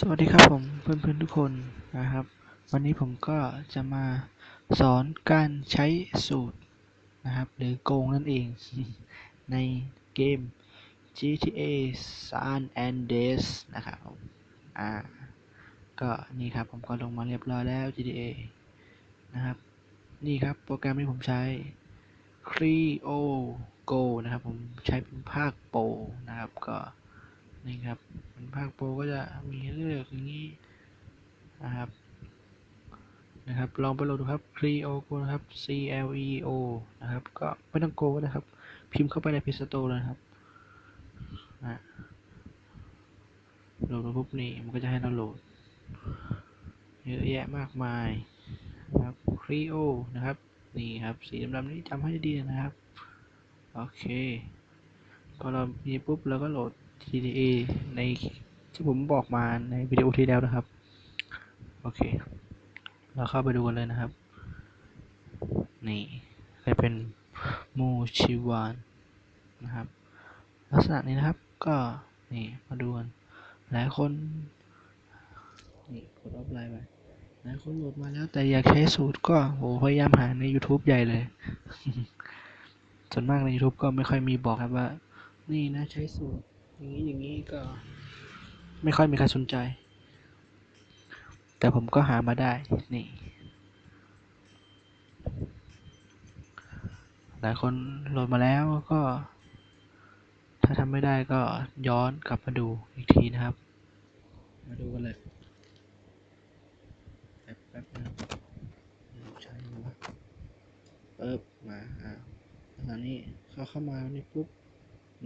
สวัสดีครับผมเพื่อนๆทุกคนนะครับ วันนี้ผมก็จะมาสอนการใช้สูตรนะครับ หรือโกงนั่นเอง ในเกม GTA San Andreas นะครับผมอ่าก็นี่ครับผมก็ลงมาเรียบร้อยแล้ว GTA นะครับ นี่ครับโปรแกรมที่ผมใช้ Creo Go นะครับผมใช้เป็นภาคโปรนะครับก็ นี่ครับเป็นภาคโปรก็จะมีให้เลือกอย่างนี้นะครับนะครับ ลองไปโหลดดูครับ Creo Go นะครับ C L E O นะครับ ก็ไม่ต้องโกก็ได้ครับ พิมพ์เข้าไปใน Play Store เลยครับนะโหลดมาปุ๊บนี่มันก็จะให้เราโหลด เยอะแยะมากมายนะครับ Creo นะครับ นี่ครับ สีดำๆนี้จำให้ดีนะครับ โอเค พอเรามีปุ๊บเราก็โหลด GTA ในที่ผมบอกมาในวิดีโอที่แล้วนะครับ โอเค เราเข้าไปดูกันเลยนะครับ นี่จะเป็นมูชิวานนะครับ ลักษณะนี้นะครับก็นี่มาดูกันหลายคนนี่กดออฟไลน์ไปหลายคนโหลดมาแล้วแต่อยากใช้สูตรก็โหพยายามหาใน YouTube ใหญ่เลย ส่วนมากใน YouTube ก็ไม่ค่อยมีบอกครับว่า นี่นะใช้สูตร อย่างนี้อย่างนี้ก็ ไม่ค่อยมีใครสนใจ แต่ผมก็หามาได้ นี่ หลายคนโหลดมาแล้วก็ ถ้าทำไม่ได้ก็ย้อนกลับมาดูอีกทีนะครับ มาดูกันเลยแป๊บแป๊บนึงใช่ไหมวะเปิบมาอ่าตอนนี้เข้าเข้ามานี่ปุ๊บ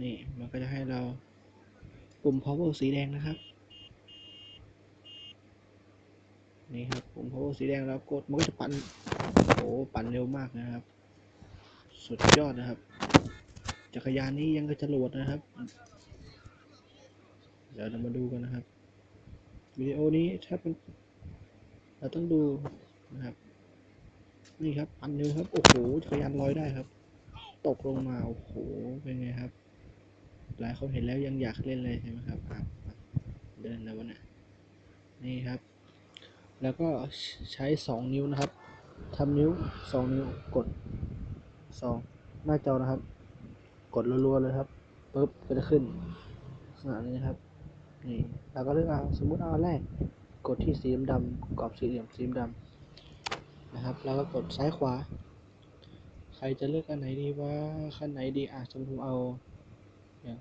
นี่มันก็จะให้เรา ปุ่ม power สีแดงนะครับ นี่ครับปุ่ม power สีแดงแล้วกดมันก็จะปั่นโอ้ปั่นเร็วมากนะครับ สุดยอดนะครับ จักรยานนี้ยังก็จะโหลดนะครับ เดี๋ยวเรามาดูกันนะครับวิดีโอนี้ถ้าเป็นเราต้องดูนะครับ นี่ครับปั่นเร็วครับ โอ้โหจักรยานลอยได้ครับ ตกลงมา โอ้โห เป็นไงครับ หลายคนเห็นแล้วยังอยากเล่นเลยใช่ไหมครับอะเดินแล้ววะเนี่ยนี่ครับ แล้วก็ใช้สองนิ้วนะครับทำนิ้วสองนิ้วกดสองหน้าจอนะครับ กดรัวๆเลยครับปุ๊บก็จะขึ้นลักษณะนี้นะครับนี่เราก็เลือกเอาสมมุติเอาแรก กดที่สีดำๆกรอบสี่เหลี่ยมสีดำนะครับ แล้วก็กดซ้ายขวา ใครจะเลือกอันไหนดีว่าขั้นไหนดีอะสมมติเอา เนี่ย